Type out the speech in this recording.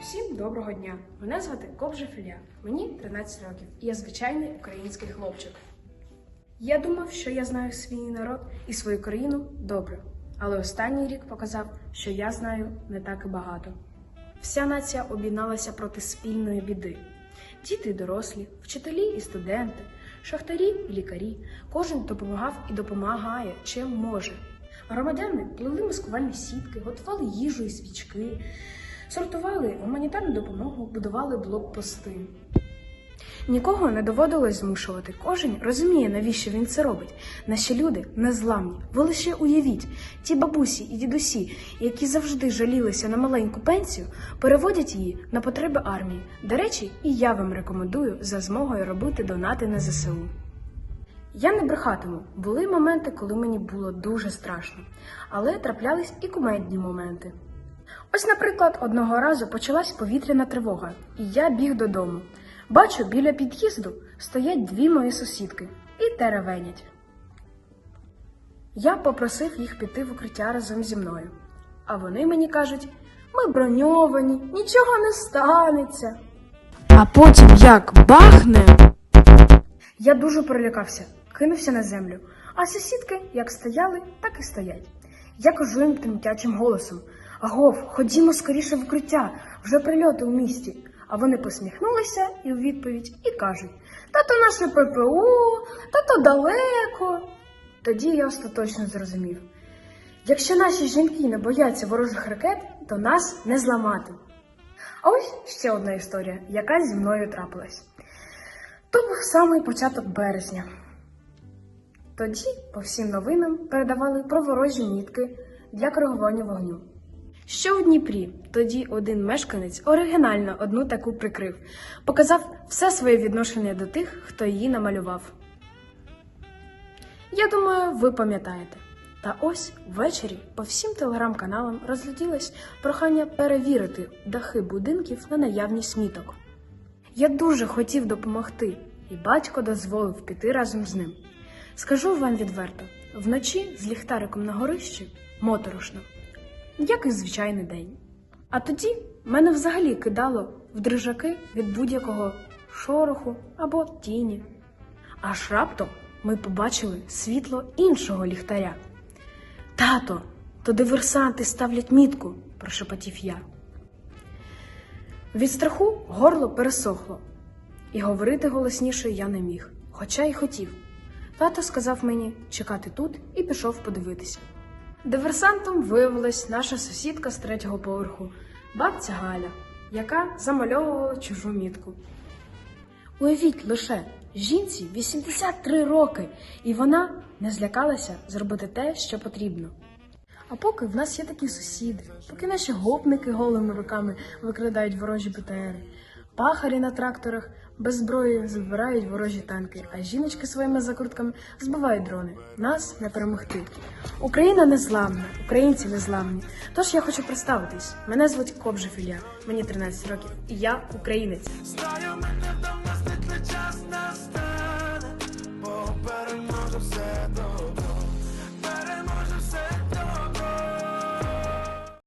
Всім доброго дня! Мене звати Ковжа Філія. Мені 13 років, і я звичайний український хлопчик. Я думав, що я знаю свій народ і свою країну добре, але останній рік показав, що я знаю не так і багато. Вся нація об'єдналася проти спільної біди. Діти і дорослі, вчителі і студенти, шахтарі і лікарі. Кожен допомагав і допомагає, чим може. Громадяни плели маскувальні сітки, готували їжу і свічки, сортували гуманітарну допомогу, будували блокпости. Нікого не доводилось змушувати. Кожен розуміє, навіщо він це робить. Наші люди незламні. Ви лише уявіть, ті бабусі і дідусі, які завжди жалілися на маленьку пенсію, переводять її на потреби армії. До речі, і я вам рекомендую за змогою робити донати на ЗСУ. Я не брехатиму. Були моменти, коли мені було дуже страшно, але траплялись і кумедні моменти. Ось, наприклад, одного разу почалась повітряна тривога, і я біг додому. Бачу, біля під'їзду стоять дві мої сусідки і теревенять. Я попросив їх піти в укриття разом зі мною. А вони мені кажуть: ми броньовані, нічого не станеться. А потім як бахне. Я дуже перелякався, кинувся на землю, а сусідки як стояли, так і стоять. Я кажу їм тремтячим голосом: Агов, ходімо скоріше в укриття, вже прильоти у місті. А вони посміхнулися і у відповідь і кажуть: Та то наше ППО, та то далеко. Тоді я остаточно зрозумів. Якщо наші жінки не бояться ворожих ракет, то нас не зламати. А ось ще одна історія, яка зі мною трапилась. То був самий початок березня. Тоді по всім новинам передавали про ворожі мітки для коригування вогню. Що у Дніпрі тоді один мешканець оригінально одну таку прикрив, показав все своє відношення до тих, хто її намалював. Я думаю, ви пам'ятаєте. Та ось ввечері по всім телеграм-каналам розлетілось прохання перевірити дахи будинків на наявність міток. Я дуже хотів допомогти, і батько дозволив піти разом з ним. Скажу вам відверто: вночі з ліхтариком на горищі моторошно, як і звичайний день. А тоді мене взагалі кидало в дрижаки від будь-якого шороху або тіні. Аж раптом ми побачили світло іншого ліхтаря. Тато, то диверсанти ставлять мітку, прошепотів я. Від страху горло пересохло, і говорити голосніше я не міг, хоча й хотів. Тато сказав мені чекати тут і пішов подивитися. Диверсантом виявилась наша сусідка з третього поверху, бабця Галя, яка замальовувала чужу мітку. Уявіть лише, жінці 83 роки, і вона не злякалася зробити те, що потрібно. А поки в нас є такі сусіди, поки наші гопники голими руками викрадають ворожі БТРи, пахарі на тракторах без зброї збирають ворожі танки, а жіночки своїми закрутками збивають дрони. Нас не перемогти. Україна незламна, українці незламні. Тож я хочу представитись. Мене звуть Кобжа Філія, мені 13 років, і я українець.